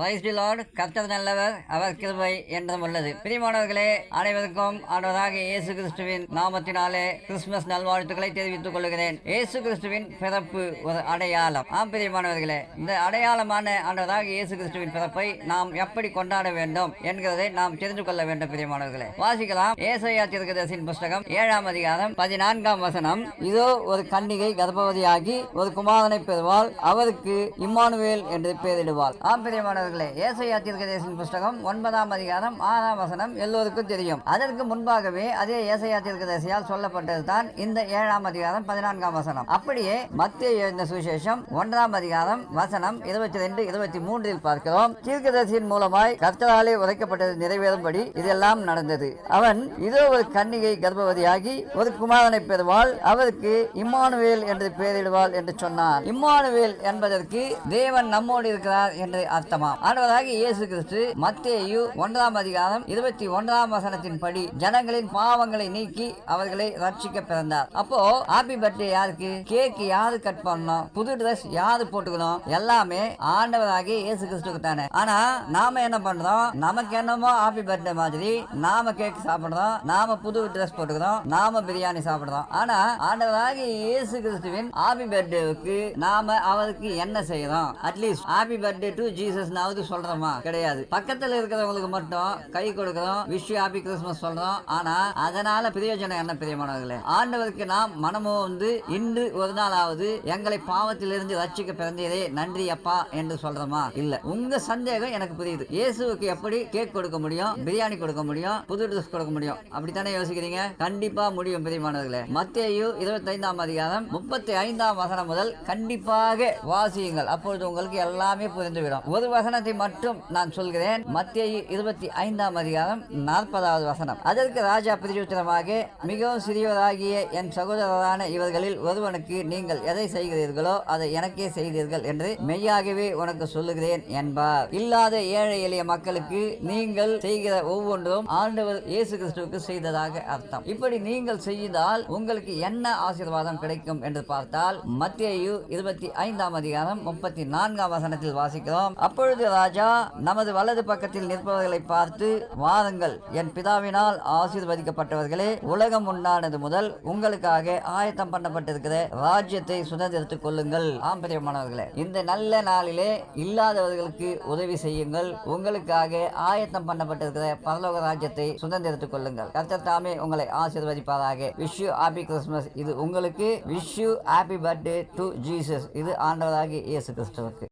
Praise the Lord கர்த்தர் நல்லவர் அவர் கிருபை என்றும் உள்ளது. பிரியமானவர்களே அனைவருக்கும் ஆண்டவராக இயேசு கிறிஸ்துவின் நாமத்தினாலே கிறிஸ்துமஸ் நல்வாழ்த்துக்களை தெரிவித்துக் கொள்கிறேன். இயேசு கிறிஸ்துவின் பிறப்பு ஒரு அடையாளம். ஆம் பிரியமானவர்களே இந்த அடையாளமான ஆண்டவராக இயேசு கிறிஸ்துவின் பிறப்பை நாம் எப்படி கொண்டாட வேண்டும் என்கிறதை நாம் தெரிந்து கொள்ள வேண்டும் பிரியமானவர்களே. வாசிக்கலாம். ஏசையா திருக்கதர்சின் புஸ்தகம் ஏழாம் அதிகாரம் பதினான்காம் வசனம். இதோ ஒரு கன்னிகை கர்ப்பவதியாகி ஒரு குமாரனை பெறுவாள். அவருக்கு இம்மானுவேல் என்று பெயரிடுவாள். ஆம் பிரியமானவர்கள் ஏசையா தீர்க்கதேசன் புஸ்தகம் ஒன்பதாம் அதிகாரம் ஆறாம் வசனம் எல்லோருக்கும் தெரியும். அதற்கு முன்பாகவே அதே ஏசையா தீர்க்கதேசியால் சொல்லப்பட்டது தான் இந்த ஏழாம் அதிகாரம் பதினான்காம் வசனம். அப்படியே மத்திய எழுந்த சுவிசேஷம் ஒன்றாம் அதிகாரம் வசனம் இருபத்தி ரெண்டு இருபத்தி மூன்றில் பார்க்கிறோம். தீர்க்கதரிசியின் மூலமாய் கர்த்தராலே உரைக்கப்பட்டது நிறைவேறும்படி இதெல்லாம் நடந்தது. அவன் இதோ ஒரு கன்னிகை கர்ப்பவதியாகி ஒரு குமாரனை பெறுவாள். அவருக்கு இம்மானுவேல் என்று பெயரிடுவாள் என்று சொன்னான். இம்மானுவேல் என்பதற்கு தேவன் நம்மோடு இருக்கிறார் என்று அர்த்தமாம். ஆண்டவராக இயேசு கிறிஸ்து மத்தேயு ஒன்றாம் அதிகாரம் இருபத்தி ஒன்றாம் வசனத்தின்படி ஜனங்களின் பாவங்களை நீக்கி அவர்களை ரட்சிக்க பிறந்தார். அப்போ ஹாப்பி பர்த்டே யாருக்கு? கேக் யாரு கட் பண்ணணும்? புது ட்ரெஸ் யாரு போட்டுக்கணும்? எல்லாமே ஆண்டவராகி இயேசு கிறிஸ்துக்கு தானே. ஆனா நாம என்ன பண்றோம்? நமக்கு என்னமோ ஹாப்பி பர்த்டே மாதிரி நாம கேக் சாப்பிடுறோம் நாம புது ட்ரெஸ் போட்டுக்கிறோம் நாம பிரியாணி சாப்பிடுறோம். ஆனா ஆண்டவராகி இயேசு கிறிஸ்துவின் ஹாப்பி பர்த்டேவுக்கு நாம அவருக்கு என்ன செய்யறோம்? At least happy birthday to Jesus ஜீசஸ்னாவது சொல்றோமா? கிடையாது. பக்கத்துல இருக்கிறவங்களுக்கு மட்டும் கை கொடுக்கிறோம் விஷ் ஹாப்பி கிறிஸ்மஸ் சொல்றோம். ஆனா அதனால பிரயோஜனம் என்ன பிரியமானவர்களே? ஆண்டவருக்கு நாம் மனமோ வந்து இன்று ஒரு நாளாவது எங்களை பாவத்திலிருந்து ரட்சிக்க பிறந்ததே நன்றி அப்பா என்று சொல்றோமா? இல்ல. உங்க சந்தேகம் எனக்கு புரியுது. இயேசுவுக்கு எப்படி கேக் கொடுக்க முடியும் பிரியாணி கொடுக்க முடியும் புது ட்ரெஸ் கொடுக்க முடியும்? அப்படித்தானே யோசிக்கிறீங்க? கண்டிப்பா முடியும் பிரியமானவர்களே. மத்தேயு இருபத்தி ஐந்தாம் அதிகாரம் முப்பத்தி ஐந்தாம் வசனம் முதல் கண்டிப்பாக வாசியுங்கள். அப்பொழுது உங்களுக்கு எல்லாமே புரிந்துவிடும். ஒரு வசனத்தை மட்டும் நான் சொல்கிறேன். மத்திய இருபத்தி ஐந்தாம் அதிகாரம் நாற்பதாவது வசனம். அதற்கு ராஜா பிரதியுத்தரமாக மிகவும் சிறியவராகிய என் சகோதரரான இவர்களில் ஒருவனுக்கு நீங்கள் எதை செய்கிறீர்களோ அதை எனக்கே செய்தீர்கள் என்று மெய்யாகவே உனக்கு சொல்லுகிறேன் என்பார். இல்லாத ஏழை எளிய மக்களுக்கு நீங்கள் செய்கிற ஒவ்வொன்றும் ஆண்டவர் இயேசு கிறிஸ்துவுக்கு செய்ததாக அர்த்தம். இப்படி நீங்கள் செய்தால் உங்களுக்கு என்ன ஆசீர்வாதம் கிடைக்கும் என்று பார்த்தால் மத்திய இருபத்தி ஐந்தாம் அதிகாரம் முப்பத்தி நான்காம் வசனத்தில் வாசிக்கிறோம். அப்பொழுது ராஜா நமது வலது பக்கத்தில் நிற்பவர்களை பார்த்து வாருங்கள் என் பிதாவினால் ஆசீர்வதிக்கப்பட்டவர்களே உலகம் உண்டானது முதல் உங்களுக்காக ஆயத்தம் பண்ணப்பட்டிருக்கிற ராஜ்யத்தை சுதந்திரத்துக் கொள்ளுங்கள். ஆம்பரியமானவர்களே இந்த நல்ல நாளிலே இல்லாதவர்களுக்கு உதவி செய்யுங்கள். உங்களுக்காக ஆயத்தம் பண்ணப்பட்டிருக்கிற பரலோக ராஜ்யத்தை சுதந்திரத்துக் கொள்ளுங்கள். கர்த்தர் தாமே உங்களை ஆசீர்வதிப்பாராக. விஷ் யூ ஹாப்பி கிறிஸ்மஸ் இது உங்களுக்கு. Wish you happy birthday to Jesus இது ஆண்டவராகி இயேசு கிறிஸ்துவுக்கு.